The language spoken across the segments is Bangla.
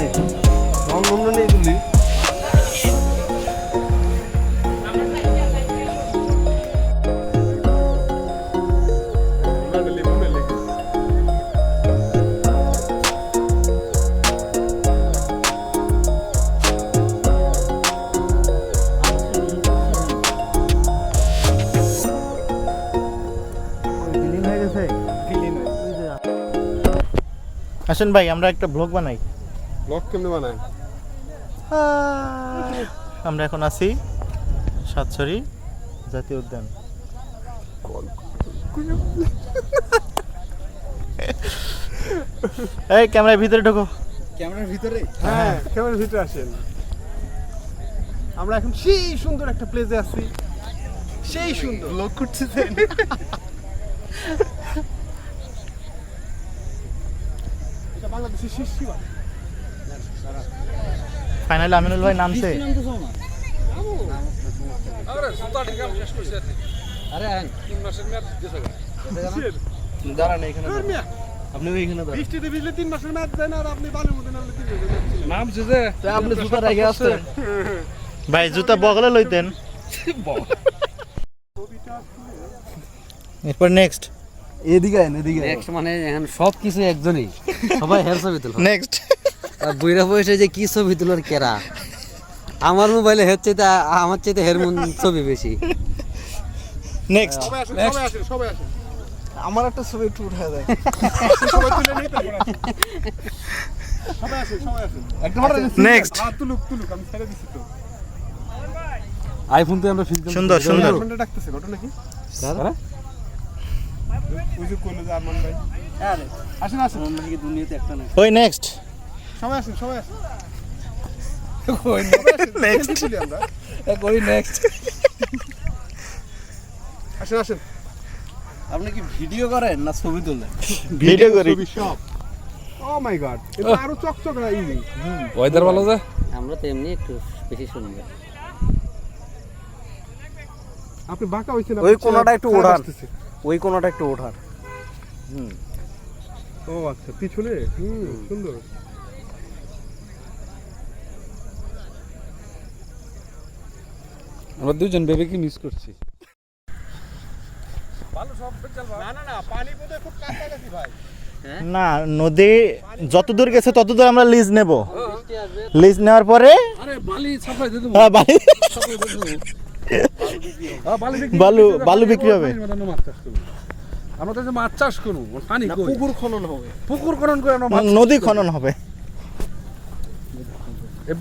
নেই এগুলি আসেন ভাই আমরা একটা ব্লগ বানাই। ব্লক কেমনে বানায়? আমরা এখন আছি সাতছড়ি জাতীয় উদ্যান। এই ক্যামেরার ভিতরে ঢোকো। ক্যামেরার ভিতরে? হ্যাঁ ক্যামেরার ভিতরে আসেন। আমরা এখন সেই সুন্দর একটা প্লেসে আছি। সেই সুন্দর। ব্লগ করতেছেন এটা বাংলাদেশের শেষ সীমা ফাইনালি আমিনুল ভাই নামছে। আরে আন কিসের? দাঁড়ান এখানে আর মিয়া, আপনি এখানে বৃষ্টিতে ভিজলে তিন মাসের ম্যাচ যায় না আর আপনি বালের মধ্যে নামলে তিন মাসের ম্যাচ আপনি জুতা রেখে আসছেন। ভাই জুতা বগলে লইতেন। এরপর নেক্সট এদিকে আইন এদিকে নেক্সট মানে এখন সব কিছু একজনই। সবাই হের ছবি তুলো নেক্সট বুইরা বয়সে যে কি ছবি তোলার কেরা? আমার মোবাইলে হের চাইতে আমার চাইতে হের মন ছবি বেশি। নেক্সট সবাই সবাই আসেন আমার একটা ছবি একটু উঠে দেয়। নেক্সট হাত তুলুক তুলুক আমি ছেড়ে দিচ্ছি তো। আইফোন তো আমরা সুন্দর সুন্দর। ডাকতেছে ঘটনা কি? ওই যে কইলো যে আরমান ভাই। আসেন আসেন। দুনিয়াতে একটা না ওই নেক্সট সবাই আসেন সবাই আসেন। নেক্সট তুলি করি নেক্সট আসেন আসেন। আপনি কি ভিডিও করেন না ছবি তোলেন? ভিডিও করি। ছবি সব। ও মাই গড এটা আরও চকচক ইজি ওয়েদার ভালো যে? আমরা তো এমনি একটু বেশি সুন্দর আপনি বাঁকা হইছেন ওই কোণাটা একটু। আসতেছে। ওই কোণাটা একটু ওঠার ও আচ্ছা পিছনে? হুম সুন্দর। আমরা দুজন বেবিকে মিস করছি। না নদী যত দূর গেছে তত দূর আমরা লিজ নেব। লিজ নেওয়ার পরে আরে বালি বালি। বালি বিক্রি বালু বালু বিক্রি হবে। পানির মধ্যে মাছ চাষ করব। আমরা তো মাছ চাষ করব পুকুর খনন হবে। পুকুর খনন করে নদী খনন হবে।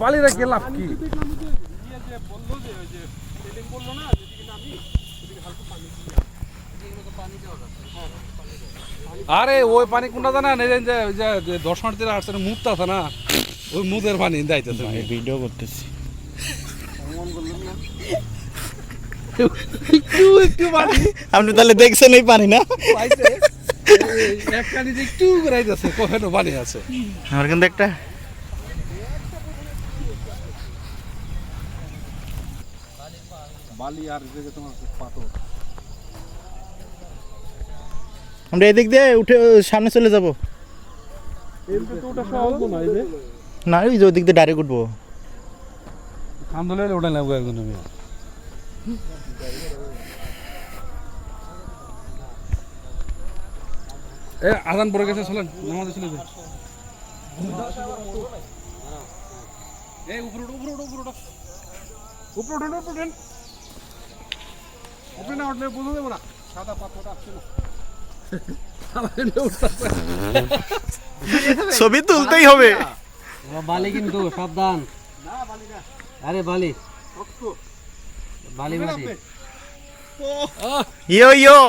বালিরা কে? লাভ কি আরে ওই পানি কোনটা জানা এই যে ওই যে যে দর্শনার্থীরা আসছে মুহূর্ত আছে না? ওই মুদের পানি যাইতেছে ভিডিও করতেছি। একটু একটু পানি। আপনি তাহলে দেখছেন এই পানি না? পানি একটু করে যাচ্ছে কখনো পানি আছে। আমার কিন্তু একটা বালি আর যে তোমার পাথর। আমরা এদিক দিয়ে উঠে সামনে চলে যাব। না ওই যে? ওদিক দিয়ে ডাইরেক্ট উঠবো। খান্দলে ওটা লাগবে একজন আমি। এ আদান পড়ে গেছে চলেন নামাজে চলে যাই। এই উপরে উপরে উঠো, উপরে উপরে উপরে না উঠলে বোঝা যাব না সাদা পাথরটা আসছে না। ছবি তুলতেই হবে বালি কিন্তু সাবধান আরে বালি বালি আহ, ইয়ো ইয়ো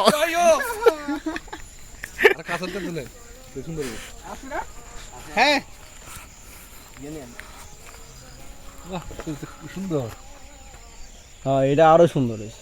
আর কাছেরটা তুলে সুন্দর হ্যাঁ হ্যাঁ এটা আরও সুন্দর হয়েছে।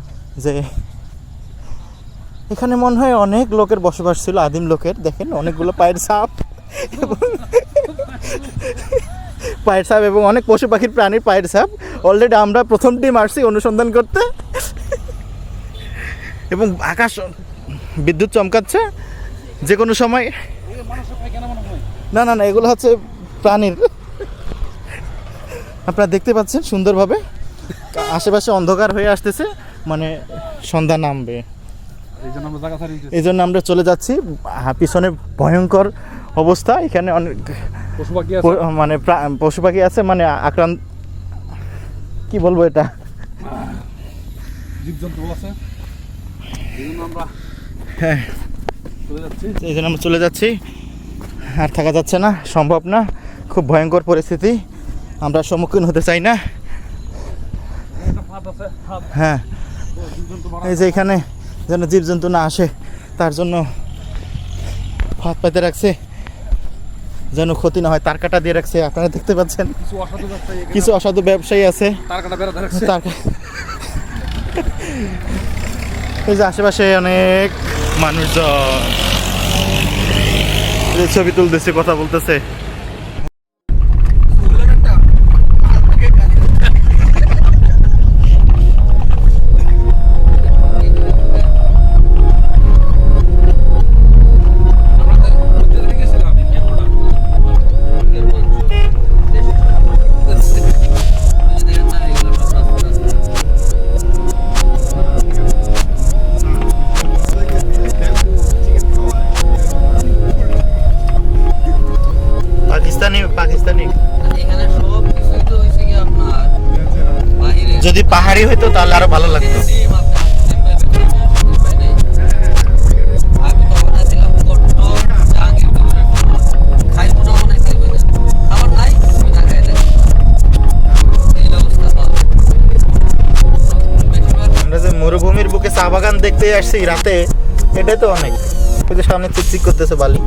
যে এখানে মনে হয় অনেক লোকের বসবাস ছিল, আদিম লোকের। দেখেন, অনেকগুলো পায়ের সাপ এবং পায়ের সাপ এবং অনেক পশু পাখির প্রাণীর পায়ের সাপ। অলরেডি আমরা প্রথম টিম আসছি অনুসন্ধান করতে। এবং আকাশ বিদ্যুৎ চমকাচ্ছে যে কোনো সময়। না না না, এগুলো হচ্ছে প্রাণীর। আপনারা দেখতে পাচ্ছেন সুন্দরভাবে। আশেপাশে অন্ধকার হয়ে আসতেছে। মানে সন্ধ্যা নামবে। এই জন্য আমরা চলে যাচ্ছি। পিছনে ভয়ঙ্কর অবস্থা। এখানে অনেক পশু পাখি মানে পশু পাখি আছে মানে আক্রান্ত কি বলব এটা? হ্যাঁ। এই জন্য আমরা চলে যাচ্ছি। আর থাকা যাচ্ছে না সম্ভব না। খুব ভয়ঙ্কর পরিস্থিতি। আমরা সম্মুখীন হতে চাই না। হ্যাঁ। এই যে এখানে যেন জীবজন্তু না আসে তার জন্য ফাঁদ পাইতে রাখছে। যেন ক্ষতি না হয় তার কাটা দিয়ে রাখছে আপনারা দেখতে পাচ্ছেন? কিছু অসাধু ব্যবসায়ী আছে। এই যে আশেপাশে অনেক মানুষজন। ছবি তুলতেছে কথা বলতেছে। এই অবস্থা তো। বেশিরভাগ আমরা যে মরুভূমির বুকে চা বাগান দেখতে আসছি রাতে, এটাই তো অনেক সামনে চিকচিক করতেছে বালি